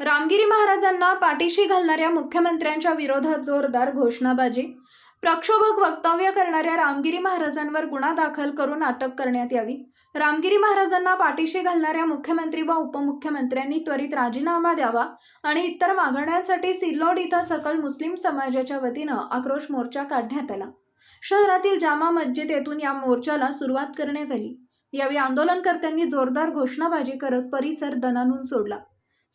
रामगिरी महाराजांना पाठीशी घालणाऱ्या मुख्यमंत्र्यांच्या विरोधात जोरदार घोषणाबाजी. प्रक्षोभक वक्तव्य करणाऱ्या रामगिरी महाराजांवर गुन्हा दाखल करून अटक करण्यात यावी. रामगिरी महाराजांना पाठीशी घालणाऱ्या मुख्यमंत्री व उपमुख्यमंत्र्यांनी त्वरित राजीनामा द्यावा आणि इतर मागण्यांसाठी सिल्लोड इथं सकल मुस्लिम समाजाच्या वतीनं आक्रोश मोर्चा काढण्यात आला. शहरातील जामा मस्जिद येथून या मोर्चाला सुरुवात करण्यात आली. यावेळी आंदोलनकर्त्यांनी जोरदार घोषणाबाजी करत परिसर दणानून सोडला.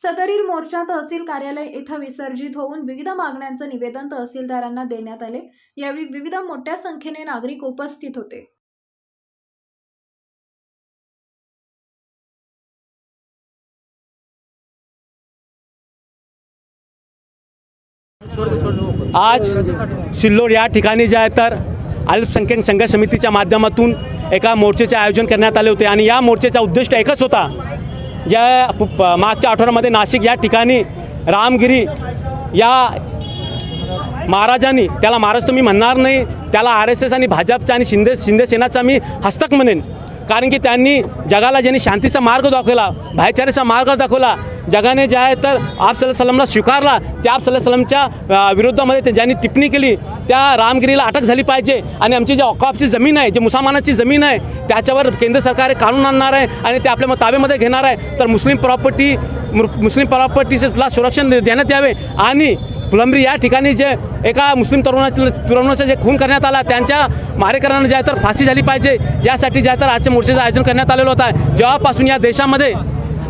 सदरील मोर्चा तहसील कार्यालय येथे विसर्जित होऊन विविध मागण्यांचं निवेदन तहसीलदारांना देण्यात आले. यावेळी विविध मोठ्या संख्येने नागरिक उपस्थित होते. आज सिल्लोड या ठिकाणी जे आहे तर अल्पसंख्याक संघर्ष समितीच्या माध्यमातून एका मोर्चेचे आयोजन करण्यात आले होते आणि या मोर्चेचा उद्दिष्ट एकच होता या प- मागच्या आठवड्यामध्ये नाशिक या ठिकाणी रामगिरी या महाराजांनी त्याला महाराज तर मी म्हणणार नाही त्याला आर एस एस आणि भाजपचा आणि शिंदे शिंदेसेनाचा मी हस्तक म्हणेन. कारण की त्यांनी जगाला ज्यांनी शांतीचा मार्ग दाखवला भाईचारेचा मार्ग दाखवला जगाने जे आहे तर आप सलमला स्वीकारला. त्या आप सलमच्या विरोधामध्ये ते ज्यांनी टिप्पणी केली त्या रामगिरीला अटक झाली पाहिजे. आणि आमची जी ऑकॉपची जमीन आहे जी मुसलमानाची जमीन आहे त्याच्यावर केंद्र सरकार कानून आणणार आहे आणि ते आपल्या ताब्यामध्ये घेणार आहे. तर मुस्लिम प्रॉपर्टी मुस्लिम प्रॉपर्टीला संरक्षण देण्यात यावे. आणि फुलंब्री या ठिकाणी जे एका मुस्लिम तरुणाचे तरुणाचा जे खून करण्यात आला त्यांच्या मारेकरांना जे आहे तर फाशी झाली पाहिजे. यासाठी जे आहे तर आजच्या मोर्चाचं आयोजन करण्यात आलेलं होतं. जेव्हापासून या देशामध्ये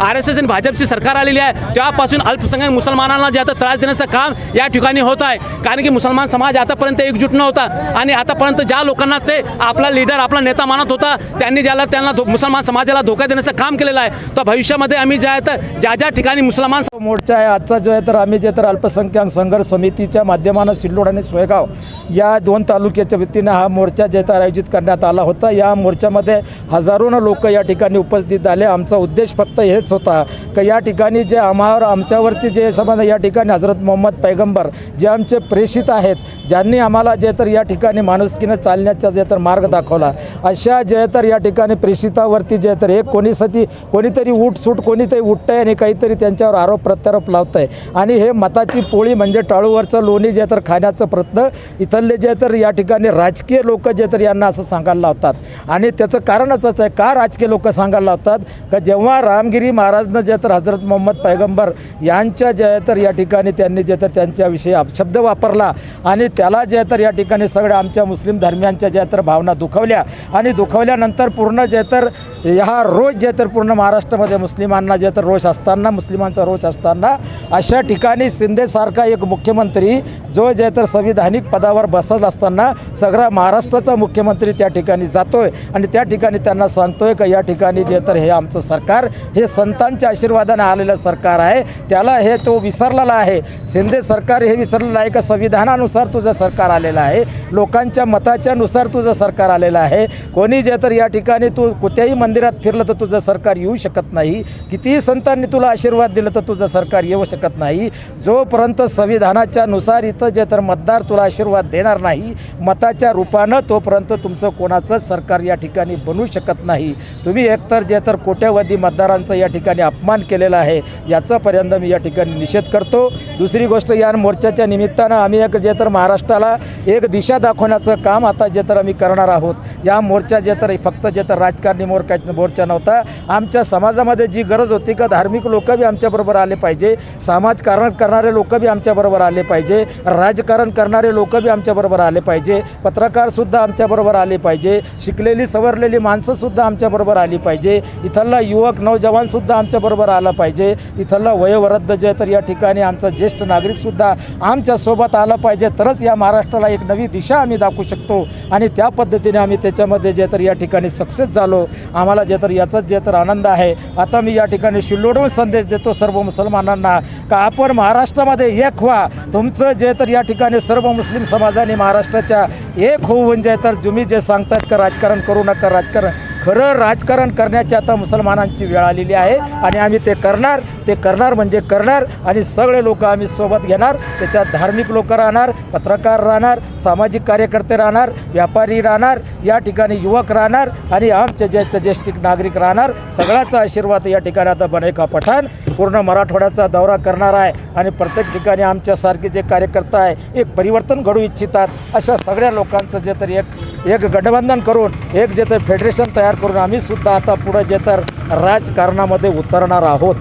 आर एस एस आणि भाजपची सरकार आलेली आहे. तेव्हापासून अल्पसंख्याक मुसलमानांना जे आता त्रास देण्याचं काम या ठिकाणी होत आहे. कारण की मुसलमान समाज आतापर्यंत एकजूट नव्हता. आणि आतापर्यंत ज्या लोकांना ते आपला लीडर आपला नेता मानत होता त्यांनी ज्याला त्यांना धो- मुसलमान समाजाला धोका देण्याचं काम केलेलं आहे. तर भविष्यामध्ये आम्ही जे आहे तर ज्या ज्या ठिकाणी मुसलमान मोर्चा आहे आजचा जो आहे तर आम्ही जे तर अल्पसंख्याक संघर्ष समितीच्या माध्यमानं सिल्लोड आणि सोयगाव या दोन तालुक्याच्या वतीनं हा मोर्चा जे तर आयोजित करण्यात आला होता. या मोर्चामध्ये हजारोनं लोक या ठिकाणी उपस्थित झाले. आमचा उद्देश फक्त हेच होता. का या ठिकाणी जे आम्हावर आमच्यावरती जे समज या ठिकाणी हजरत मोहम्मद पैगंबर जे आमचे प्रेषित आहेत ज्यांनी आम्हाला जे तर या ठिकाणी माणुसकीनं चालण्याचा जे तर मार्ग दाखवला. अशा जे तर या ठिकाणी प्रेषितावरती जे तर एक कोणीसाठी कोणीतरी उठसूट कोणीतरी उठतंय आणि काहीतरी त्यांच्यावर आरोप प्रत्यारोप लावत आहे आणि हे मताची पोळी म्हणजे टाळूवरचं लोणी जे तर खाण्याचं प्रयत्न इथले जे तर या ठिकाणी राजकीय लोक जे तर यांना असं सांगायला लावतात. आणि त्याचं कारणच असंच आहे का राजकीय लोक सांगायला लावतात? का जेव्हा रामगिरी महाराजनं जे तर हजरत मोहम्मद पैगंबर यांच्या जे तर या ठिकाणी त्यांनी जे तर त्यांच्याविषयी अपशब्द वापरला आणि त्याला जे तर या ठिकाणी सगळ्या आमच्या मुस्लिम धर्मियांच्या ज्या तर भावना दुखवल्या आणि दुखवल्यानंतर पूर्ण जे तर ह्या रोज जे तर पूर्ण महाराष्ट्रामध्ये मुस्लिमांना जे तर रोष असताना मुस्लिमांचा रोष असताना अशा ठिकाणी शिंदेसारखा एक मुख्यमंत्री जो जे तर संविधानिक पदावर बसत असताना सगळा महाराष्ट्राचा मुख्यमंत्री त्या ठिकाणी जातो आहे आणि त्या ठिकाणी त्यांना सांगतोय का या ठिकाणी जे तर हे आमचं सरकार हे संतांच्या आशीर्वादाने आलेलं सरकार आहे त्याला हे तो विसरलेला आहे. शिंदे सरकार हे विसरलेलं आहे का? संविधानानुसार तुझं सरकार आलेलं आहे. लोकांच्या मताच्यानुसार तुझं सरकार आलेलं आहे. कोणी जे तर या ठिकाणी तू कुठल्याही मंदिरात फिरलं तर तुझं सरकार येऊ शकत नाही. कितीही संतांनी तुला आशीर्वाद दिलं तर तुझं सरकार येऊ शकत नाही. जोपर्यंत संविधानाच्या नुसार इथं जे तर मतदार तुला आशीर्वाद देणार नाही मताच्या रूपानं तोपर्यंत तुमचं कोणाचंच सरकार या ठिकाणी बनू शकत नाही. तुम्ही एकतर जे तर कोट्यवधी मतदारांचा या ठिकाणी अपमान केलेला आहे याचापर्यंत मी या ठिकाणी निषेध करतो. दुसरी गोष्ट या मोर्चाच्या निमित्तानं आम्ही एक जे तर महाराष्ट्राला एक दिशा दाखवण्याचं काम आता जे तर आम्ही करणार आहोत. या मोर्चा जे तर फक्त जे तर राजकारणी मोर्चा मोर्चा नव्हता. आमच्या समाजामध्ये जी गरज होती का धार्मिक लोक बी आमच्याबरोबर आले पाहिजे. समाजकारण करणारे लोक बी आमच्याबरोबर आले पाहिजे. राजकारण करणारे लोक बी आमच्याबरोबर आले पाहिजे. पत्रकारसुद्धा आमच्याबरोबर आले पाहिजे. शिकलेली सवरलेली माणसंसुद्धा आमच्याबरोबर आली पाहिजे. इथला युवक नौजवानसुद्धा आमच्याबरोबर आला पाहिजे. इथला वयोवृद्ध जे तर या ठिकाणी आमचा ज्येष्ठ नागरिकसुद्धा आमच्यासोबत आलं पाहिजे. तरच या महाराष्ट्राला एक नवी दिशा आम्ही दाखवू शकतो. आणि त्या पद्धतीने आम्ही त्याच्यामध्ये जे तर या ठिकाणी सक्सेस झालो. आम्हाला जे तर याचाच जे तर आनंद आहे. आता मी या ठिकाणी शिल्लोडून संदेश देतो सर्व मुसलमानांना का आपण महाराष्ट्रामध्ये एक व्हा. तुमचं जे तर या ठिकाणी सर्व मुस्लिम समाजाने महाराष्ट्राच्या एक होऊन जे म्हणजे तर तुम्ही जे सांगतात का राजकारण करू नका. राजकारण खरं राजकारण करण्याची आता मुसलमानांची वेळ आलेली आहे आणि आम्ही ते करणार. ते करणार म्हणजे करणार आणि सगळे लोक आम्ही सोबत घेणार. त्याच्यात धार्मिक लोक राहणार पत्रकार राहणार सामाजिक कार्यकर्ते राहणार व्यापारी राहणार या ठिकाणी युवक राहणार आणि आमचे ज्येष्ठ ज्येष्ठ नागरिक राहणार. सगळ्याचा आशीर्वाद या ठिकाणी आता बनेका पठाण. पूर्ण मराठवाड्याचा दौरा करणार आहे आणि प्रत्येक ठिकाणी आमच्यासारखे जे कार्यकर्ता आहे एक परिवर्तन घडू इच्छितात. अशा सगळ्या लोकांचं जे तर एक एक गठबंधन करून एक जे तर फेडरेशन तयार करून आम्ही सुद्धा आता पुढं जे तर राजकारणामध्ये उतरणार आहोत.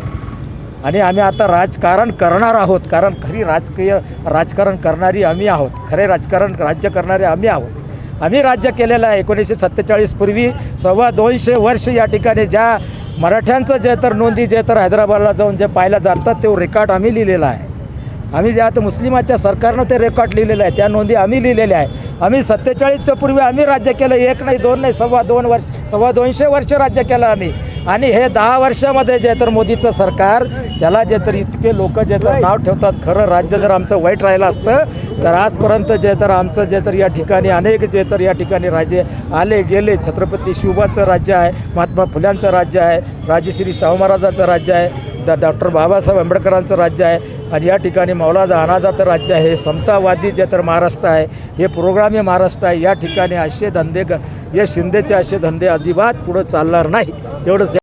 आणि आम्ही आता राजकारण करणार आहोत कारण खरी राजकीय राजकारण करणारी आम्ही आहोत खरे राजकारण राज्य करणारे आम्ही आहोत. आम्ही राज्य केलेलं आहे एकोणीसशे सत्तेचाळीस पूर्वी सव्वा दोनशे वर्ष या ठिकाणी ज्या मराठ्यांचं जे तर नोंदी जे तर हैदराबादला जाऊन जे पाहिलं जातात ते रेकॉर्ड आम्ही लिहिलेला आहे. आम्ही जे आता मुस्लिमाच्या सरकारनं ते रेकॉर्ड लिहिलेलं आहे त्या नोंदी आम्ही लिहिलेल्या आहे. आम्ही सत्तेचाळीसच्या पूर्वी आम्ही राज्य केलं एक नाही दोन नाही सव्वा दोन वर्ष सव्वा दोनशे वर्ष राज्य केलं आम्ही. आणि हे दहा वर्षामध्ये जे तर मोदीचं सरकार त्याला जे तर इतके लोक जे तर नाव ठेवतात खरं राज्य जर आमचं वाईट राहिलं असतं तर आजपर्यंत जे तर आमचं जे तर या ठिकाणी अनेक जे तर या ठिकाणी राज्य आले गेले. छत्रपती शिवबाचं राज्य आहे महात्मा फुल्यांचं राज्य आहे राजेश्री शाहू महाराजाचं राज्य आहे द डॉक्टर बाबासाहेब आंबेडकरांचं राज्य आहे. आणि या ठिकाणी मौलादा तर राज्य आहे समतावादी जे तर महाराष्ट्र आहे हे प्रोग्रामी महाराष्ट्र आहे. या ठिकाणी असे धंदे ग- शिंदेचे असे धंदे अजिबात पुढं चालणार नाही. तेवढंच